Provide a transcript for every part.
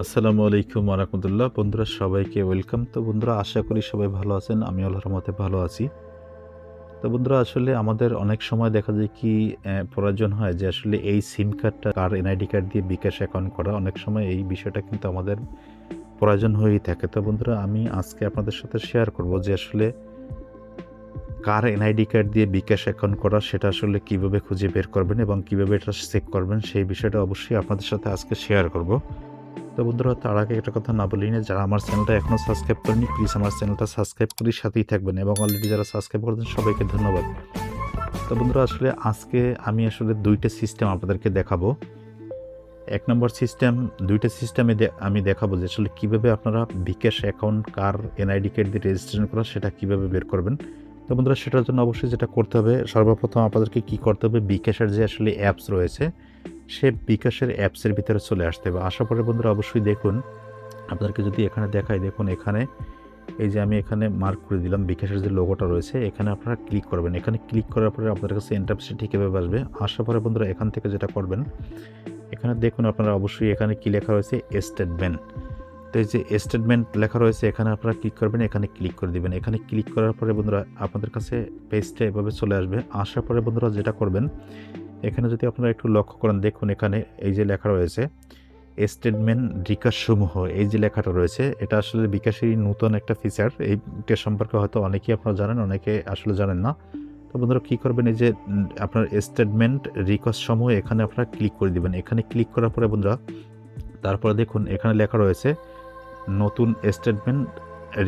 আসসালামু আলাইকুম আরহামদুল্লাহ বন্ধুরা, সবাইকে ওয়েলকাম। তো বন্ধুরা, আশা করি সবাই ভালো আছেন। আমি আল্লাহর মতে ভালো আছি। তো বন্ধুরা, আসলে আমাদের অনেক সময় দেখা যায় কি প্রয়োজন হয় যে আসলে এই সিম কার্ডটা কার এনআইডি কার্ড দিয়ে বিকাশ অ্যাকাউন্ট করা। অনেক সময় এই বিষয়টা কিন্তু আমাদের প্রয়োজন হয়েই থাকে। তো বন্ধুরা, আমি আজকে আপনাদের সাথে শেয়ার করব যে আসলে কার এনআইডি কার্ড দিয়ে বিকাশ অ্যাকাউন্ট করা, সেটা আসলে কীভাবে খুঁজে বের করবেন এবং কীভাবে এটা চেক করবেন, সেই বিষয়টা অবশ্যই আপনাদের সাথে আজকে শেয়ার করব। তো বন্ধুরা, তার আগে একটা কথা না বলি না যারা আমার চ্যানেলটা এখনও সাবস্ক্রাইব করেনি প্লিজ আমার চ্যানেলটা সাবস্ক্রাইব করে সাথেই থাকবেন এবং অলরেডি যারা সাবস্ক্রাইব করেছেন, সবাইকে ধন্যবাদ। তো বন্ধুরা, আসলে আজকে আমি আসলে দুইটা সিস্টেম আপনাদেরকে দেখাবো। এক নম্বর সিস্টেম দুইটা সিস্টেমে আমি দেখাবো যে আসলে কীভাবে আপনারা বিকাশ অ্যাকাউন্ট কার এনআইডি কার্ড দিয়ে রেজিস্ট্রেশন করা, সেটা কীভাবে বের করবেন। তো বন্ধুরা, সেটার জন্য অবশ্যই যেটা করতে হবে, সর্বপ্রথম আপনাদেরকে কী করতে হবে, বিকাশের যে আসলে অ্যাপস রয়েছে সে বিকাশের অ্যাপসের ভিতরে চলে আসতে হবে। আসার পরে বন্ধুরা অবশ্যই দেখুন। আপনাদেরকে যদি এখানে দেখাই, দেখুন এখানে, এই যে আমি এখানে মার্ক করে দিলাম, বিকাশের যে লোগোটা রয়েছে, এখানে আপনারা ক্লিক করবেন। এখানে ক্লিক করার পরে আপনাদের কাছে ইন্টারফেসে ঠিক এভাবে আসবে? আসার পরে বন্ধুরা এখান থেকে যেটা করবেন, এখানে দেখুন আপনারা অবশ্যই এখানে কী লেখা রয়েছে? স্টেটমেন্ট তো এই যে স্টেটমেন্ট লেখা রয়েছে, এখানে আপনারা ক্লিক করবেন, এখানে ক্লিক করে দিবেন। এখানে ক্লিক করার পরে বন্ধুরা আপনাদের কাছে পেজটা এভাবে চলে আসবে। আসার পরে বন্ধুরা যেটা করবেন এখানে যদি আপনারা একটু লক্ষ্য করেন, দেখুন এখানে এই যে লেখা রয়েছে স্টেটমেন্ট বিকাশ সমূহ এই যে লেখাটা রয়েছে, এটা আসলে বিকাশেরই নতুন একটা ফিচার এইটা সম্পর্কে হয়তো অনেকেই আপনারা জানেন, অনেকে আসলে জানেন না। তো বন্ধুরা, কী করবেন, এই যে আপনার স্টেটমেন্ট রিকোয়েস্ট সমূহ এখানে আপনারা ক্লিক করে দিবেন। এখানে ক্লিক করার পরে বন্ধুরা, তারপরে দেখুন, এখানে লেখা রয়েছে, নতুন স্টেটমেন্ট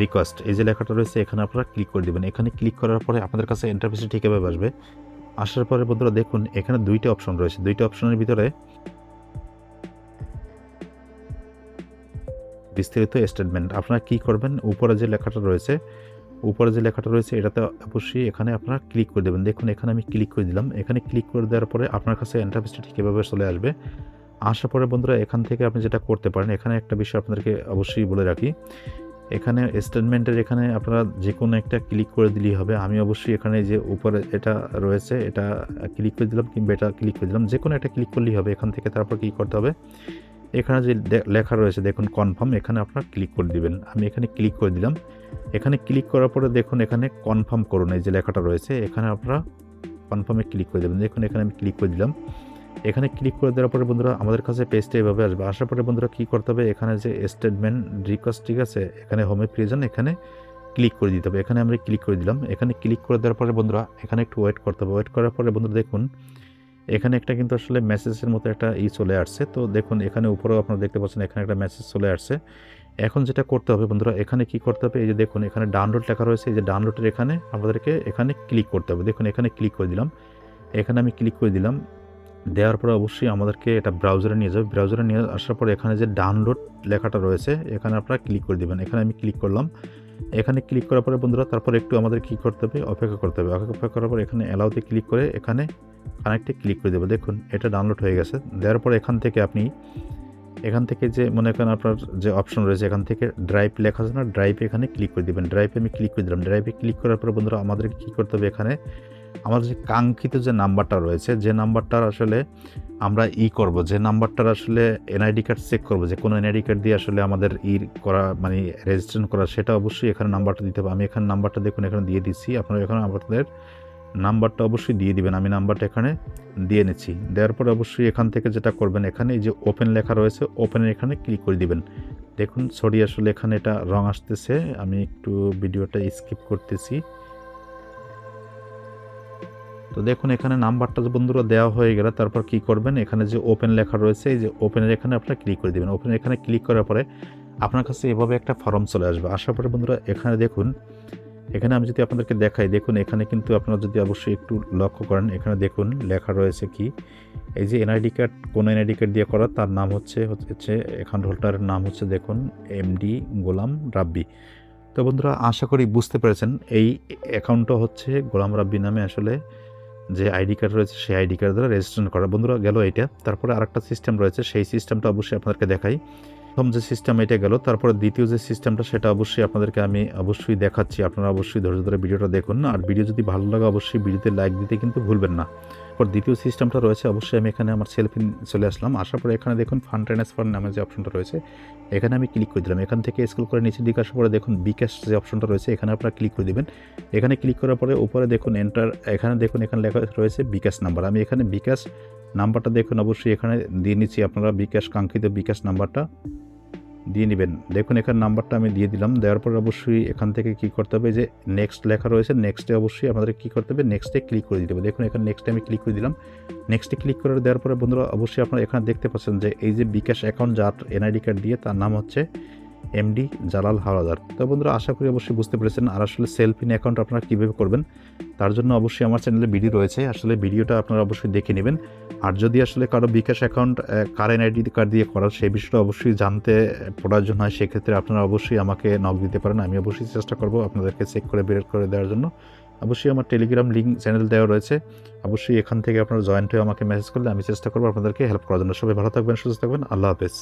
রিকোয়েস্ট এই যে লেখাটা রয়েছে, এখানে আপনারা ক্লিক করে দিবেন। এখানে ক্লিক করার পরে আপনাদের কাছে ইন্টারফেসে ঠিক এভাবে আসবে। আসার পরে বন্ধুরা দেখুন, এখানে দুইটা অপশন রয়েছে। দুইটা অপশনের ভিতরে বিস্তারিত স্টেটমেন্ট আপনারা কি করবেন? উপরে যে লেখাটা রয়েছে, উপরে যে লেখাটা রয়েছে, এটাতে অবশ্যই এখানে আপনারা ক্লিক করে দেবেন। দেখুন, এখানে আমি ক্লিক করে দিলাম। এখানে ক্লিক করে দেওয়ার পরে আপনার কাছে ইন্টারফেসটা ঠিক এভাবে চলে আসবে। আসার পরে বন্ধুরা এখান থেকে আপনি যেটা করতে পারেন, এখানে একটা বিষয় আপনাদেরকে অবশ্যই বলে রাখি। এখানে স্টেটমেন্টের এখানে আপনারা যে কোনো একটা ক্লিক করে দিলেই হবে। আমি অবশ্যই এখানে যে উপরে এটা রয়েছে, এটা ক্লিক করে দিলাম কিংবা এটা ক্লিক করে দিলাম যে কোনো একটা ক্লিক করলেই হবে। এখান থেকে তারপর কী করতে হবে? এখানে যে লেখা রয়েছে, দেখুন কনফার্ম এখানে আপনারা ক্লিক করে দিবেন। আমি এখানে ক্লিক করে দিলাম। এখানে ক্লিক করার পরে দেখুন এখানে কনফার্ম করুন, এই যে লেখাটা রয়েছে, এখানে আপনারা কনফার্মে ক্লিক করে দেবেন। দেখুন এখানে আমি ক্লিক করে দিলাম। এখানে ক্লিক করে দেওয়ার পরে বন্ধুরা আমাদের কাছে পেজটা এভাবে আসবে। আসার পরে বন্ধুরা কী করতে হবে? এখানে যে স্টেটমেন্ট রিকোয়েস্ট ঠিক আছে, এখানে হোমে প্রিজন এখানে ক্লিক করে দিতে হবে। এখানে আমরা ক্লিক করে দিলাম। এখানে ক্লিক করে দেওয়ার পরে বন্ধুরা এখানে একটু ওয়েট করতে হবে। ওয়েট করার পরে বন্ধুরা দেখুন, এখানে একটা কিন্তু আসলে মেসেজের মতো একটা ই চলে আসছে। তো দেখুন, এখানে উপরেও আপনারা দেখতে পাচ্ছেন এখানে একটা মেসেজ চলে আসছে। এখন যেটা করতে হবে বন্ধুরা, এখানে কি করতে হবে? এই যে দেখুন, এখানে ডাউনলোড লেখা রয়েছে। এই যে ডাউনলোডের এখানে আমাদেরকে এখানে ক্লিক করতে হবে। দেখুন, এখানে ক্লিক করে দিলাম। এখানে আমি ক্লিক করে দিলাম। দেওয়ার পরে অবশ্যই আমাদেরকে এটা ব্রাউজারে নিয়ে যাবে। ব্রাউজারে নিয়ে আসার পরে এখানে যে ডাউনলোড লেখাটা রয়েছে, এখানে আপনারা ক্লিক করে দিবেন। এখানে আমি ক্লিক করলাম। এখানে ক্লিক করার পরে বন্ধুরা, তারপর একটু আমাদের কী করতে হবে? অপেক্ষা করতে হবে। অপেক্ষা করার পর এখানে অ্যালাউতে ক্লিক করে এখানে কানেক্টে ক্লিক করে দেবো। দেখুন, এটা ডাউনলোড হয়ে গেছে। দেওয়ার পর এখান থেকে আপনি, এখান থেকে যে মনে করেন আপনার যে অপশন রয়েছে, এখান থেকে ড্রাইভ লেখা আছে না? ড্রাইভে এখানে ক্লিক করে দেবেন। ড্রাইভে আমি ক্লিক করে দিলাম। ড্রাইভে ক্লিক করার পর বন্ধুরা, আমাদেরকে কী করতে হবে এখানে? আমাদের যে কাঙ্ক্ষিত যে নাম্বারটা রয়েছে, যে নাম্বারটার আসলে আমরা ই করব, যে নাম্বারটার আসলে এনআইডি কার্ড চেক করব, যে কোনো এনআইডি কার্ড দিয়ে আসলে আমাদের ই করা মানে রেজিস্ট্রেশন করা, সেটা অবশ্যই এখানে নাম্বারটা দিতে হবে। আমি এখানে নাম্বারটা দেখুন, এখানে দিয়ে দিচ্ছি। আপনারা এখানে আপনাদের নাম্বারটা অবশ্যই দিয়ে দিবেন। আমি নাম্বারটা এখানে দিয়ে নিচ্ছি। দেওয়ার পরে অবশ্যই এখান থেকে যেটা করবেন, এখানে এই যে ওপেন লেখা রয়েছে, ওপেনের এখানে ক্লিক করে দিবেন। দেখুন, সরি, আসলে এখানে এটা রং আসতেছে। আমি একটু ভিডিওটা স্কিপ করতেছি। তো দেখুন, এখানে নাম্বারটা বন্ধুরা দেওয়া হয়ে গেলে, তারপর কি করবেন? এখানে যে ওপেন লেখা রয়েছে, এই যে ওপেনের এখানে আপনারা ক্লিক করে দেবেন। ওপেনের এখানে ক্লিক করার পরে আপনার কাছে এভাবে একটা ফর্ম চলে আসবে। আসার পরে বন্ধুরা, এখানে দেখুন, এখানে আমি যদি আপনাদেরকে দেখাই, দেখুন, এখানে কিন্তু আপনারা যদি অবশ্যই একটু লক্ষ্য করেন, এখানে দেখুন, লেখা রয়েছে কি? এই যে এনআইডি কার্ড কোন এনআইডি কার্ড দিয়ে করা, তার নাম হচ্ছে হচ্ছে অ্যাকাউন্ট হোল্ডারের নাম হচ্ছে, দেখুন এমডি গোলাম রাব্বি। তো বন্ধুরা, আশা করি বুঝতে পেরেছেন, এই অ্যাকাউন্টটা হচ্ছে গোলাম রাব্বি নামে আসলে যে আইডি কার্ড রয়েছে সেই আইডি কার্ড দ্বারা রেজিস্ট্রেশন করা। বন্ধুরা, গেল এটা তারপরে আরেকটা সিস্টেম রয়েছে। সেই সিস্টেমটা অবশ্যই আপনাদেরকে দেখাই। প্রথম যে সিস্টেম এটা গেল, তারপরে দ্বিতীয় যে সিস্টেমটা সেটা অবশ্যই আপনাদেরকে আমি অবশ্যই দেখাচ্ছি। আপনারা অবশ্যই ধৈর্য ধরে ভিডিওটা দেখুন। আর ভিডিও যদি ভালো লাগে, অবশ্যই ভিডিওতে লাইক দিতে কিন্তু ভুলবেন না। পর দ্বিতীয় সিস্টেমটা রয়েছে, অবশ্যই আমি এখানে আমার সেলফি চলে আসলাম। আসার পরে এখানে দেখুন ফান্ড ট্রান্সফার নামে যে অপশনটা রয়েছে, এখানে আমি ক্লিক করে দিলাম। এখান থেকে স্কুল করে নিচের দিকে আসার পরে দেখুন বিকাশ যে অপশনটা রয়েছে, এখানে আপনারা ক্লিক করে দিবেন। এখানে ক্লিক করার পরে উপরে দেখুন এন্টার এখানে দেখুন এখানে লেখা রয়েছে বিকাশ নাম্বার আমি এখানে বিকাশ নাম্বারটা দেখুন, অবশ্যই এখানে দিয়ে নিচ্ছি। আপনারা বিকাশ কাঙ্ক্ষিত বিকাশ নাম্বারটা দিয়ে নেবেন। দেখুন, এখানে নাম্বারটা আমি দিয়ে দিলাম। দেওয়ার পর অবশ্যই এখান থেকে কি করতে হবে, যে নেক্সট লেখা রয়েছে নেক্সটে অবশ্যই আমাদের কি করতে হবে নেক্সটে ক্লিক করে দিতে হবে। দেখুন, এখানে নেক্সটে আমি ক্লিক করে দিলাম। নেক্সটে ক্লিক করে দেওয়ার পরে বন্ধুরা, অবশ্যই আপনারা এখানে দেখতে পাচ্ছেন যে এই যে বিকাশ অ্যাকাউন্ট যার এনআইডি কার্ড দিয়ে তার নাম হচ্ছে এমডি জালাল হাওলাদার। তো বন্ধুরা, আশা করি অবশ্যই বুঝতে পেরেছেন আর আসলে সেলফ ইন অ্যাকাউন্ট আপনারা কীভাবে করবেন, তার জন্য অবশ্যই আমার চ্যানেলে ভিডিও রয়েছে। আসলে ভিডিওটা আপনারা অবশ্যই দেখে নেবেন। আর যদি আসলে কারও bKash account current ID card দিয়ে করার, সেই বিষয়টা অবশ্যই জানতে প্রয়োজন হয়, সেক্ষেত্রে আপনারা অবশ্যই আমাকে নক দিতে পারেন। আমি অবশ্যই চেষ্টা করব আপনাদেরকে চেক করে বের করে দেওয়ার জন্য। অবশ্যই আমার টেলিগ্রাম লিঙ্ক চ্যানেল দেওয়া রয়েছে। অবশ্যই এখান থেকে আপনারা জয়েন্ট হয়ে আমাকে মেসেজ করলে আমি চেষ্টা করব আপনাদেরকে হেল্প করার জন্য। সবাই ভালো থাকবেন, সুস্থ থাকবেন। আল্লাহ হাফেজ।